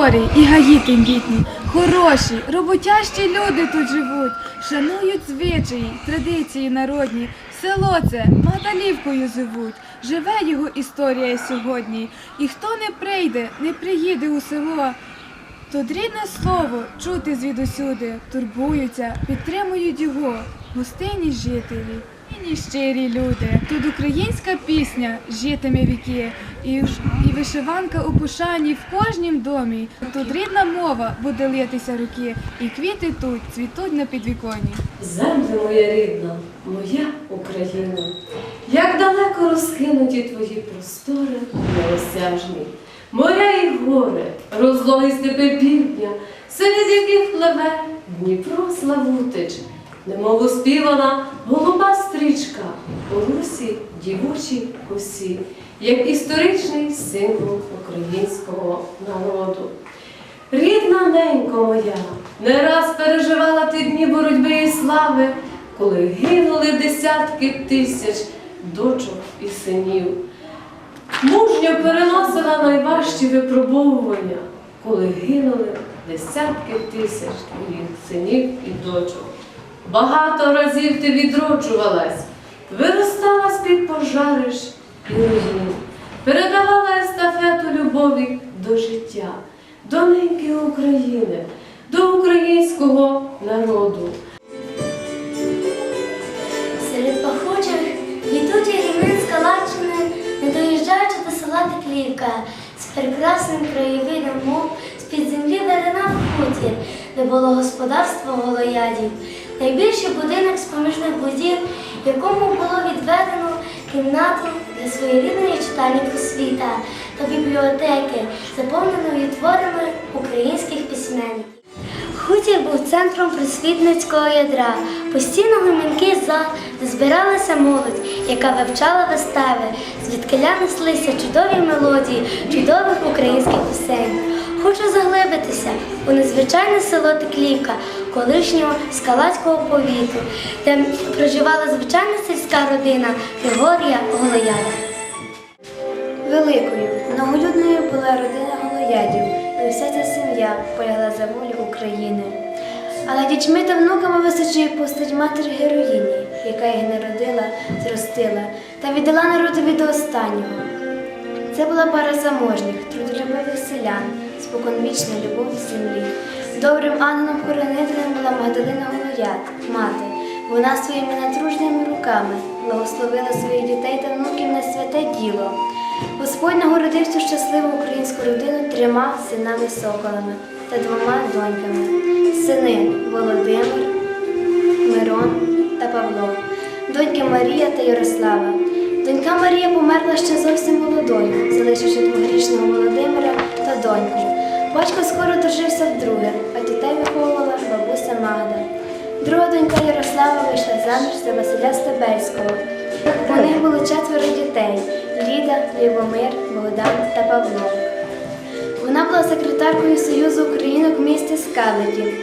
гори і гаї тендітні, хороші, роботящі люди тут живуть, шанують звичаї, традиції народні. Село це Магдалівкою зовуть, живе його історія сьогодні. І хто не прийде, не приїде у село. Тут рідне слово чути звідусюди, турбуються, підтримують його, гостинні жителі. І щирі люди. Тут українська пісня житиме віки, і, і вишиванка у пошані в кожнім домі. Тут рідна мова буде литися руки, і квіти тут цвітуть на підвіконні. Землю моя рідна, моя Україна, як далеко розкинуті твої простори неосяжні, моря і гори, розлоги степи півдня, серед яких пливе Дніпро Славутич, немов успівана голуба стрічка у русі дівочій косі, як історичний символ українського народу. Рідна ненько моя, не раз переживала ти дні боротьби і слави, коли гинули десятки тисяч дочок і синів. Мужньо переносила найважчі випробовування, коли гинули десятки тисяч синів і дочок. Багато разів ти відроджувалась, виростала з-під пожариш і руїн, передавала естафету любові до життя, до неньки України, до українського народу. Серед пахучих квітучі рівнин Скалаччини, не доїжджаючи до села Теклівка, з прекрасним краєвидом мов з-під землі виринав хутір, де було господарство голоядів. Найбільший будинок з поміжних будів, якому було відведено кімнату своєрідної читальні просвіта та бібліотеки, заповненої творами українських письменників. Хутір був центром просвітницького ядра, постійно гомінкий зал, де збиралася молодь, яка вивчала вистави, звідкиля неслися чудові мелодії чудових українських пісень. Хочу заглибитися у незвичайне село Теклівка, колишнього скалацького повіту, де проживала звичайна сільська родина Григорія Голояда. Великою, многолюдною була родина Голоядів, і вся ця сім'я полягла за волю України. Але дітьми та внуками височує постать матері героїні, яка їх народила, зростила та віддала народові до останнього. Це була пара заможних, трудолюбивих селян, споконвічна любов землі. Добрим ангелом-хоронителем була Магдалина Голояд, мати. Вона своїми натружними руками благословила своїх дітей та внуків на святе діло. Господь нагородив цю щасливу українську родину трьома синами-соколами та двома доньками. Сини Володимир, Мирон та Павло, доньки Марія та Ярослава. Донька Марія померла ще зовсім молодою, залишивши двогрішного Володимира та доньку. Батько скоро дружився вдруге, а дітей виховувала бабуся Магда. Друга донька Ярослава вийшла заміж за Василя Стебельського. У них було четверо дітей Ліда, Любомир, Богдан та Павло. Вона була секретаркою Союзу українок в місті Скалеті.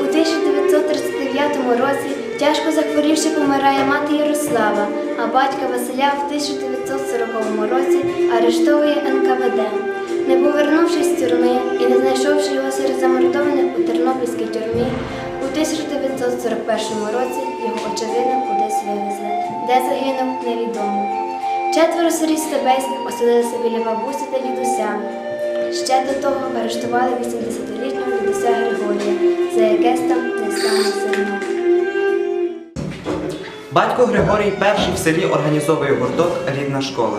У 1939 році, тяжко захворівши, помирає мати Ярослава, а батька Василя в 1940 році арештовує НКВД. Не повернувшись з тюрми і не знайшовши його серед замордованих у Тернопільській тюрмі, у 1941 році його очевидно кудись вивезли. Де загинув, невідомо. Четверо сиріт Стебельських оселилися біля бабусі та дідуся. Ще до того арештували 80-літнього дідуся Григорія за якесь там несаме зерно. Батько Григорій І в селі організовує гурток Рідна школа.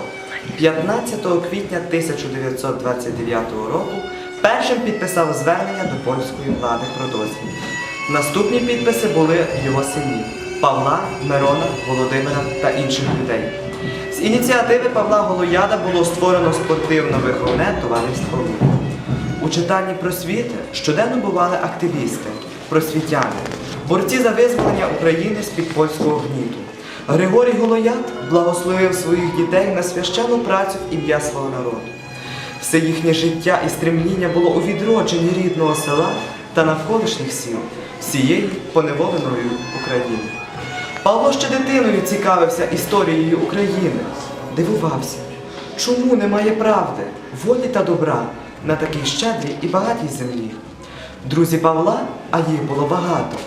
15 квітня 1929 року першим підписав звернення до польської влади про дозвіл. Наступні підписи були його синів Павла, Мирона, Володимира та інших людей. З ініціативи Павла Голояда було створено спортивно-виховне товариство «Рух». У читальні просвіти щоденно бували активісти, просвітяни, борці за визволення України з-під польського гніту. Григорій Голояд благословив своїх дітей на священну працю в ім'я свого народу. Все їхнє життя і стремління було у відродженні рідного села та навколишніх сіл, всієї поневоленої України. Павло ще дитиною цікавився історією України, дивувався, чому немає правди, волі та добра, на такій щедрій і багатій землі. Друзі Павла, а їх було багато,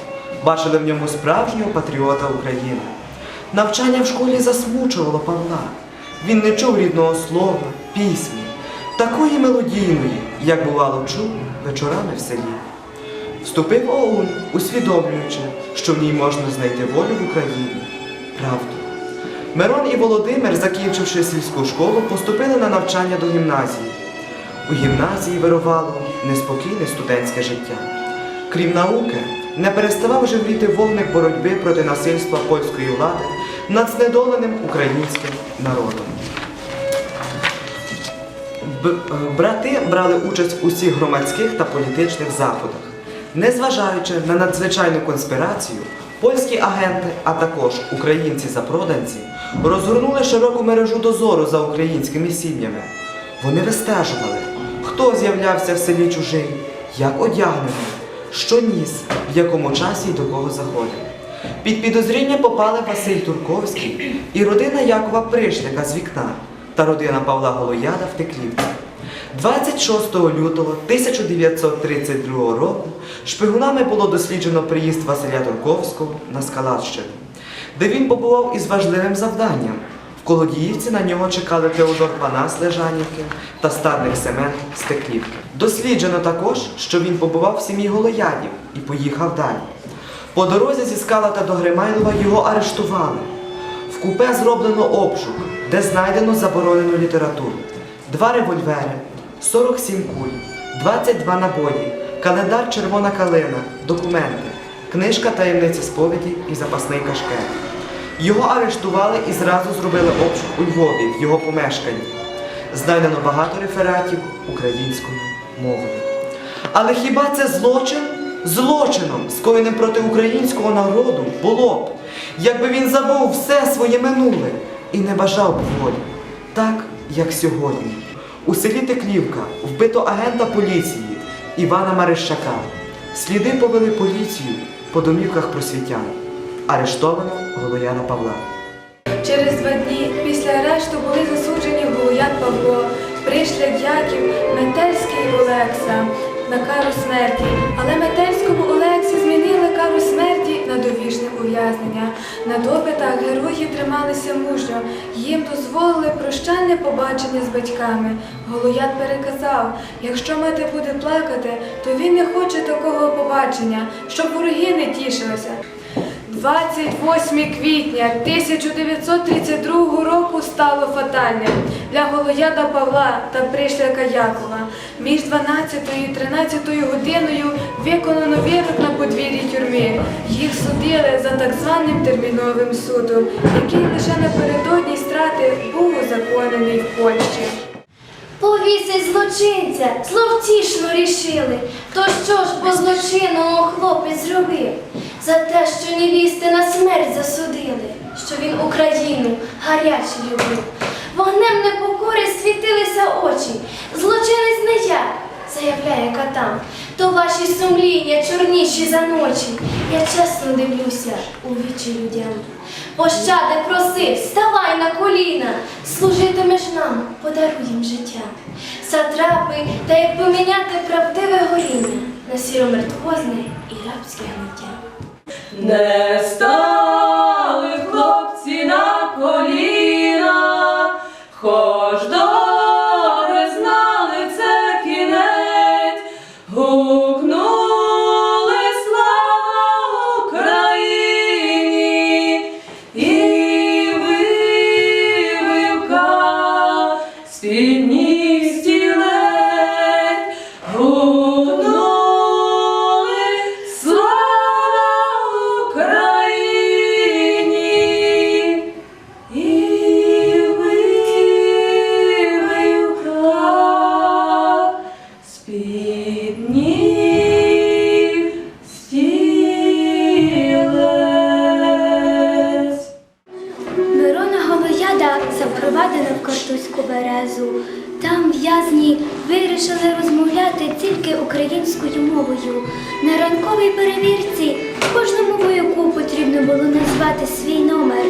бачили в ньому справжнього патріота України. Навчання в школі засмучувало Павла. Він не чув рідного слова, пісні, такої мелодійної, як бувало чув вечорами в селі. Вступив ОУН, усвідомлюючи, що в ній можна знайти волю в Україні, правду. Мирон і Володимир, закінчивши сільську школу, поступили на навчання до гімназії. У гімназії вирувало неспокійне студентське життя. Крім науки, не переставав живріти вогник боротьби проти насильства польської влади над знедоленим українським народом. Е, брати брали участь у всіх громадських та політичних заходах. Незважаючи на надзвичайну конспірацію, польські агенти, а також українці-запроданці розгорнули широку мережу дозору за українськими сім'ями. Вони вистежували, хто з'являвся в селі чужий, як одягнений, що ніс, в якому часі і до кого заходив. Під підозріння попали Василь Турковський і родина Якова Пришляка з вікна та родина Павла Голояда в Теклівці. 26 лютого 1932 року шпигунами було досліджено приїзд Василя Турковського на Скалащину, де він побував із важливим завданням. Колодіївці на нього чекали Теодор Панас Лежанівки та Стадник Семен з Теклівки. Досліджено також, що він побував в сім'ї Голоядів і поїхав далі. По дорозі зі Скалата до Гримайлова його арештували. В купе зроблено обшук, де знайдено заборонену літературу. Два револьвери, 47 куль, 22 набої, календар Червона калина, документи, книжка таємниці сповіді і запасний кашкет. Його арештували і зразу зробили обшук у Львові в його помешканні. Знайдено багато рефератів українською мовою. Але хіба це злочин? Злочином, скоєним проти українського народу, було б, якби він забув все своє минуле і не бажав б волі, так як сьогодні. У селі Теклівка вбито агента поліції Івана Марищака. Сліди повели поліцію по домівках просвітян. Арештовано Голояна Павла. Через два дні після арешту були засуджені Голояд Павло, Пришляк Яків, Метельський Олекса на кару смерті. Але Метельському Олексі змінили кару смерті на довічне ув'язнення. На допитах герої трималися мужньо. Їм дозволили прощальне побачення з батьками. Голояд переказав, якщо мати буде плакати, то він не хоче такого побачення, щоб вороги не тішилися. 28 квітня 1932 року стало фатальним для Голояда Павла та Пришляка Якова. Між 12 і 13 годиною виконано вирок на подвір'ї тюрми. Їх судили за так званим терміновим судом, який лише напередодні страти був узаконений в Польщі. Повісить злочинця, зловтішно рішили. То що ж по злочинному хлопець зробив? За те, що невісти на смерть засудили, що він Україну гаряче любив. Вогнем непокори світилися очі. Злочинець не я, заявляє катам. То ваші сумління чорніші за ночі. Я чесно дивлюся у вічі людям. Пощади проси, вставай на коліна, служитимеш нам, подаруй їм життя. Сатрапи, та як поміняти правдиве горіння на сіромертвозне і рабське гниття. Не стали хлопці на коліна, хоч добре знали це кінець, гукнули слава Україні! І вививка ніг стілець. Вирішили розмовляти тільки українською мовою. На ранковій перевірці кожному вояку потрібно було назвати свій номер.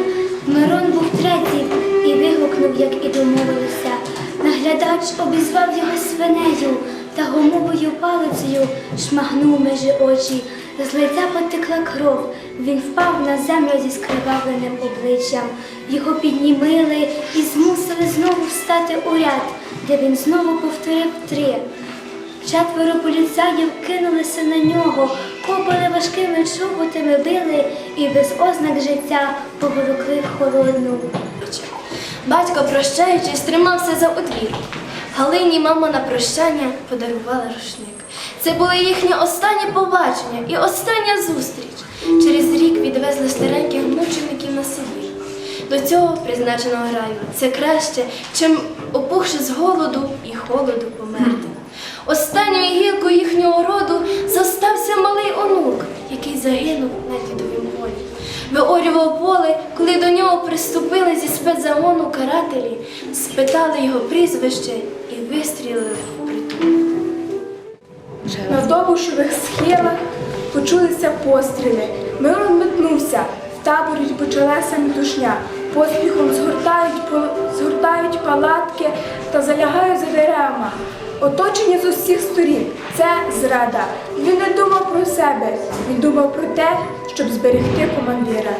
Мирон був третій і вигукнув, як і домовилися. Наглядач обізвав його свинею, палицею шмагнув межі очі, з лиця потекла кров. Він впав на землю зі скривавленим обличчям. Його піднімили і змусили знову встати у ряд, де він знову повторив три. Четверо поліцаїв кинулися на нього, копали важкими чоботами, били і без ознак життя поволокли в холодну. Батько, прощаючись, тримався за одвір. Галині мама на прощання подарувала рушник. Це було їхнє останнє побачення і остання зустріч. Через рік відвезли стареньких мучеників на Сибір. До цього призначеного раю це краще, чим опухши з голоду і холоду померти. Останньою гілкою їхнього роду зостався малий онук, який загинув на дідовім полі. Виорював поле, коли до нього приступили зі спецзагону карателі, спитали його прізвище і вистрілили в притул. На довбушових схилах почулися постріли. Мирон метнувся. В таборі почалася метушня. Поспіхом згортають, згортають палатки та залягають за деревами. Оточення з усіх сторін це зрада. Він не думав про себе, він думав про те, щоб зберегти командира.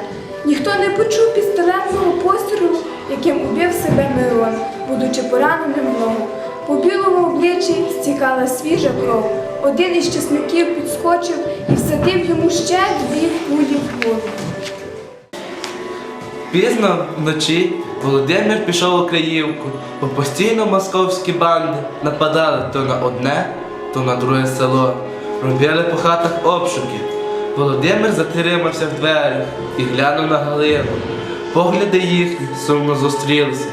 Ніхто не почув пістолетного пострілу, яким убив себе Мирон, будучи пораненим в ногу. По білому обличчі стікала свіжа кров. Один із часників підскочив і всадив йому ще дві кулі в голову. Пізно вночі Володимир пішов у Криївку, бо постійно московські банди нападали то на одне, то на друге село. Робили по хатах обшуки. Володимир затримався в дверях і глянув на Галину. Погляди їхні сумно зустрілися.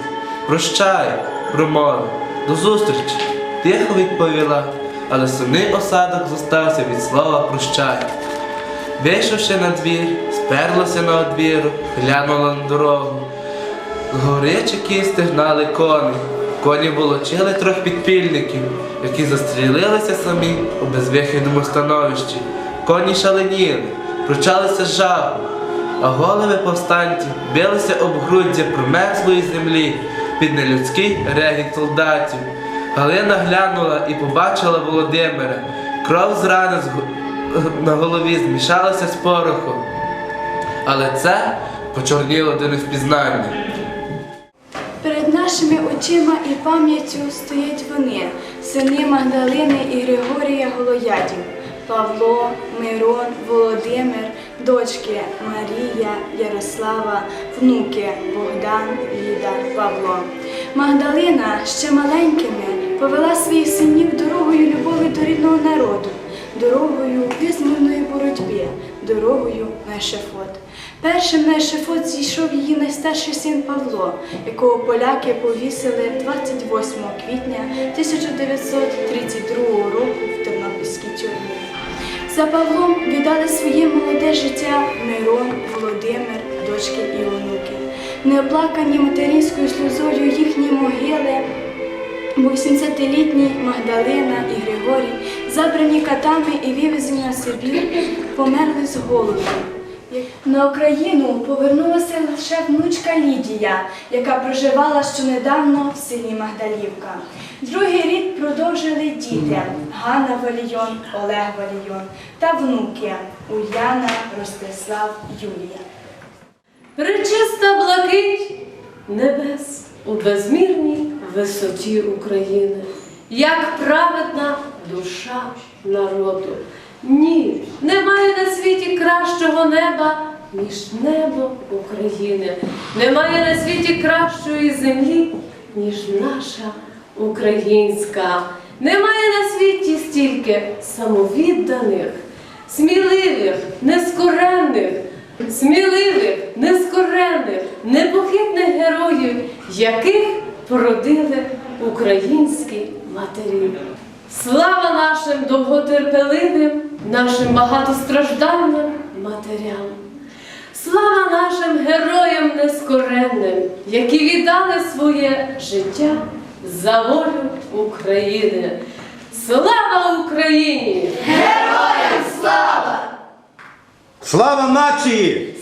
Прощай, промовив, до зустрічі, тихо відповіла, але сумний осадок зостався від слова прощай. Вийшовши на двір, сперлася на одвіру, глянула на дорогу. Згори чекісти гнали коні. Коні волочили трьох підпільників, які застрілилися самі у безвихідному становищі. Коні шаленіли, пручалися з жаху, а голови повстанців билися об груддя промерзлої землі під нелюдський регіт солдатів. Галина глянула і побачила Володимира. Кров з рани на голові змішалася з порохом. Але це почорніло до невпізнання. Перед нашими очима і пам'яттю стоять вони, сини Магдалини і Григорія Голоядів, Павло, Мирон, Володимир, дочки Марія, Ярослава, внуки Богдан, Ліда, Павло. Магдалина ще маленькими повела своїх синів дорогою любові до рідного народу, дорогою визвольної боротьби, дорогою на ешефот. Першим на ешефот зійшов її найстарший син Павло, якого поляки повісили 28 квітня 1932 року в Тернопільській тюрмі. За Павлом віддали своє молоде життя Мирон, Володимир, дочки і онуки. Неоплакані материнською сльозою їхні могили 80-літні Магдалина і Григорій, забрані катами і вивезені на Сибір, померли з голоду. На Україну повернулася лише внучка Лідія, яка проживала щонедавно в селі Магдалівка. Другий рік продовжили діти Ганна Валійон, Олег Валійон та внуки Уляна, Ростислав, Юлія. Пречиста блакить небес у безмірній висоті України, як праведна душа народу. Ні, немає на світі кращого неба, ніж небо України. Немає на світі кращої землі, ніж наша українська. Немає на світі стільки самовідданих, сміливих, нескорених, сміливих, нескорених, непохитних героїв, яких породили українські матері. Слава нашим довготерпеливим, нашим багатостраждальним матерям. Слава нашим героям нескоренним, які віддали своє життя за волю України. Слава Україні! Героям Слава Слава нації!